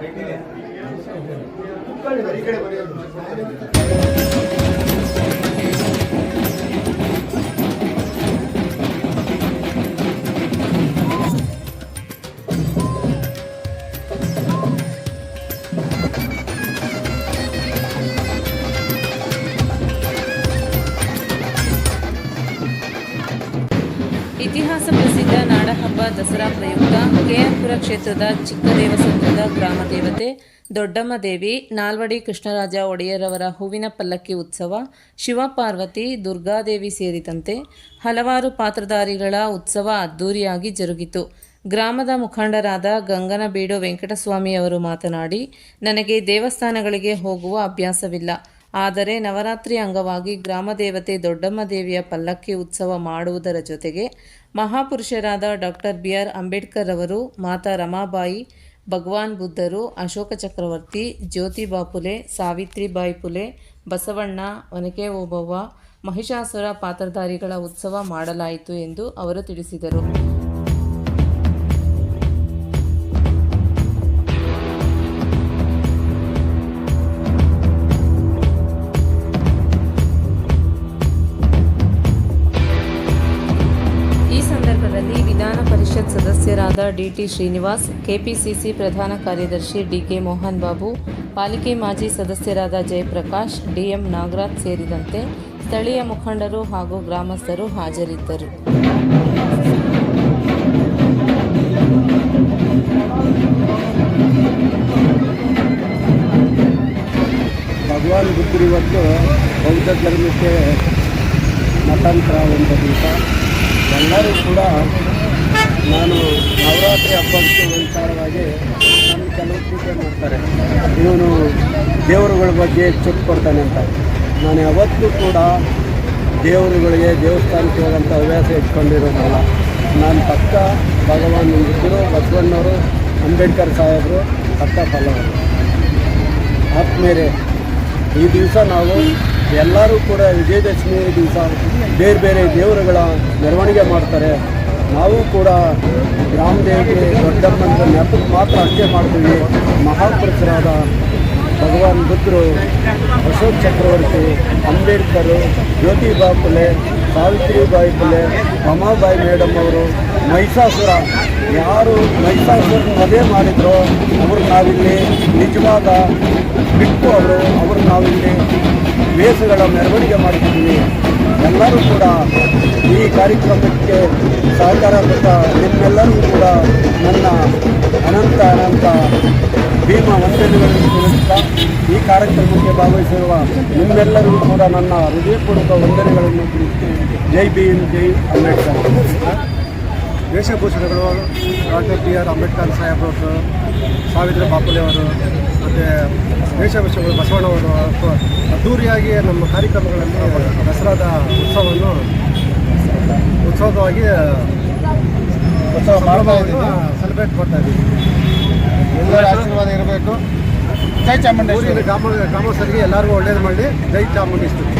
ಇಕಡೆ ಇತಿಹಾಸ ಪ್ರಸಿದ್ಧ ನಾಡಹಬ್ಬ ದಸರಾ ಪ್ರಯುಕ್ತ ಕೆಆರ್ಪುರ ಕ್ಷೇತ್ರದ ಚಿಕ್ಕದೇವಸಂದ್ರದ ಗ್ರಾಮ ದೇವತೆ ದೊಡ್ಡಮ್ಮ ದೇವಿ, ನಾಲ್ವಡಿ ಕೃಷ್ಣರಾಜ ಒಡೆಯರವರ ಹೂವಿನ ಪಲ್ಲಕ್ಕಿ ಉತ್ಸವ, ಶಿವಪಾರ್ವತಿ, ದುರ್ಗಾದೇವಿ ಸೇರಿದಂತೆ ಹಲವಾರು ಪಾತ್ರಧಾರಿಗಳ ಉತ್ಸವ ಅದ್ದೂರಿಯಾಗಿ ಜರುಗಿತು. ಗ್ರಾಮದ ಮುಖಂಡರಾದ ಗಂಗನಬೀಡು ವೆಂಕಟಸ್ವಾಮಿಯವರು ಮಾತನಾಡಿ, ನನಗೆ ದೇವಸ್ಥಾನಗಳಿಗೆ ಹೋಗುವ ಅಭ್ಯಾಸವಿಲ್ಲ. ಆದರೆ ನವರಾತ್ರಿ ಅಂಗವಾಗಿ ಗ್ರಾಮ ದೇವತೆ ದೊಡ್ಡಮ್ಮ ದೇವಿಯ ಪಲ್ಲಕ್ಕಿ ಉತ್ಸವ ಮಾಡುವುದರ ಜೊತೆಗೆ ಮಹಾಪುರುಷರಾದ ಡಾಕ್ಟರ್ ಬಿ ಆರ್ ಅಂಬೇಡ್ಕರ್ ಅವರು, ಮಾತಾ ರಮಾಬಾಯಿ, ಭಗವಾನ್ ಬುದ್ಧರು, ಅಶೋಕ ಚಕ್ರವರ್ತಿ ಜ್ಯೋತಿಬಾ ಪುಲೆ ಸಾವಿತ್ರಿಬಾಯಿ ಪುಲೆ, ಬಸವಣ್ಣ ಒನಕೆ ಓಬವ್ವ ಮಹಿಷಾಸುರ ಪಾತ್ರಧಾರಿಗಳ ಉತ್ಸವ ಮಾಡಲಾಯಿತು ಎಂದು ಅವರು ತಿಳಿಸಿದರು. ಸಂದರ್ಭದಲ್ಲಿ ವಿಧಾನ ಪರಿಷತ್ ಸದಸ್ಯರಾದ ಡಿಟಿ ಶ್ರೀನಿವಾಸ್, ಕೆಪಿಸಿಸಿ ಪ್ರಧಾನ ಕಾರ್ಯದರ್ಶಿ ಡಿಕೆ ಮೋಹನ್ ಬಾಬು, ಪಾಲಿಕೆ ಮಾಜಿ ಸದಸ್ಯರಾದ ಜಯಪ್ರಕಾಶ್, ಡಿಎಂ ನಾಗರಾಜ್ ಸೇರಿದಂತೆ ಸ್ಥಳೀಯ ಮುಖಂಡರು ಹಾಗೂ ಗ್ರಾಮಸ್ಥರು ಹಾಜರಿದ್ದರು. ಭಗವಾನ್ ಬುದ್ಧರು ಇವತ್ತು ಬೌದ್ಧ ಧರ್ಮಕ್ಕೆ ಮತಾಂತರ ಒಂದು ದಿವಸ. ಎಲ್ಲರೂ ಕೂಡ ನಾನು ನವರಾತ್ರಿ ಹಬ್ಬಕ್ಕೆ ವಿಚಾರವಾಗಿ ನನ್ನ ಕೆಲವು ಪೂಜೆ ಮಾಡ್ತಾರೆ. ಇವನು ದೇವರುಗಳ ಬಗ್ಗೆ ಚೆಕ್ ಅಂತ. ನಾನು ಯಾವತ್ತೂ ಕೂಡ ದೇವರುಗಳಿಗೆ ದೇವಸ್ಥಾನಕ್ಕೆ ಹೋಗೋಂಥ ಹವ್ಯಾಸ ಇಟ್ಕೊಂಡಿರೋದಲ್ಲ. ನಾನು ಪಕ್ಕ ಭಗವಾನ್ ಬುದ್ಧರು ಬಸವಣ್ಣವರು, ಅಂಬೇಡ್ಕರ್ ಸಾಹೇಬರು, ಪಕ್ಕ ಫಲವರು. ಆತ್ಮೇರೆ ಈ ದಿವಸ ನಾವು ಎಲ್ಲರೂ ಕೂಡ ವಿಜಯದಶಮಿ ದಿವಸ ಬೇರೆ ಬೇರೆ ದೇವರುಗಳ ಮೆರವಣಿಗೆ ಮಾಡ್ತಾರೆ. ನಾವು ಕೂಡ ಗ್ರಾಮ ದೇವತೆ ದೊಡ್ಡಮ್ಮನ ನೆಪಕ್ಕೆ ಮಾತ್ರ ಅಷ್ಟೇ ಮಾಡ್ತೀವಿ. ಮಹಾಪುರುಷರಾದ ಭಗವಾನ್ ಬುದ್ಧರು ಅಶೋಕ್ ಚಕ್ರವರ್ತಿ, ಅಂಬೇಡ್ಕರ್, ಜ್ಯೋತಿಬಾ ಫುಲೆ ಸಾವಿತ್ರಿಬಾಯಿ ಪುಲೆ ರಮಾಬಾಯಿ ಮೇಡಮ್ ಅವರು ಮಹಿಷಾಸುರ ಯಾರು ಮಹಿಷಾಸುರ ಮದುವೆ ಮಾಡಿದ್ರು, ಅವರು ನಾವಿಲ್ಲಿ ನಿಜವಾದ ಬಿಟ್ಟು ಅವರು ಅವರು ನಾವಿಲ್ಲಿ ವೇಷಗಳ ಮೆರವಣಿಗೆ ಮಾಡಿದ್ದೀವಿ. ಎಲ್ಲರೂ ಕೂಡ ಈ ಕಾರ್ಯಕ್ರಮಕ್ಕೆ ಸಹಕಾರ ಕೊಟ್ಟ ನಿಮ್ಮೆಲ್ಲರಿಗೂ ಕೂಡ ನನ್ನ ಅನಂತ ಅನಂತ ಭೀಮ ವಂದನೆಗಳನ್ನು ಈ ಕಾರ್ಯಕ್ರಮಕ್ಕೆ ಭಾಗವಹಿಸಿರುವ ನಿಮ್ಮೆಲ್ಲರೂ ಕೂಡ ನನ್ನ ಹೃದಯಪೂರ್ವಕ ವಂದನೆಗಳನ್ನು ಜೈ ಭೀಮ್, ಜೈ ಅಂಬೇಡ್ಕರ್. ವೇಷಭೂಷಣಗಳು ಡಾಕ್ಟರ್ ಬಿ ಆರ್ ಅಂಬೇಡ್ಕರ್ ಸಾಹೇಬ್ರವರು ಸಾವಿತ್ರಿ ಬಾಪುಲೆ ಅವರು, ಮತ್ತು ವೇಷಭೂಷಣಗಳು ಬಸವಣ್ಣವರು ಅದ್ದೂರಿಯಾಗಿ ನಮ್ಮ ಕಾರ್ಯಕ್ರಮಗಳಲ್ಲಿ ದಸರಾದ ಉತ್ಸವವನ್ನು ಉತ್ಸವವಾಗಿ ಉತ್ಸವ ಮಾಡ್ತಾ ಇದ್ದೀವಿ. ಸೆಲೆಬ್ರೇಟ್ ಮಾಡ್ತಾ ಇದ್ದೀವಿ. ಎಲ್ಲರ ಆಶೀರ್ವಾದ ಇರಬೇಕು. ಜೈ ಚಾಮುಂಡೇಶ್ವರಿ. ಗ್ರಾಮ ಗ್ರಾಮಸ್ಥರಿಗೆ ಎಲ್ಲರಿಗೂ ಒಳ್ಳೇದು ಮಾಡಿ. ಜೈ ಚಾಮುಂಡೇಶ್ವರಿ.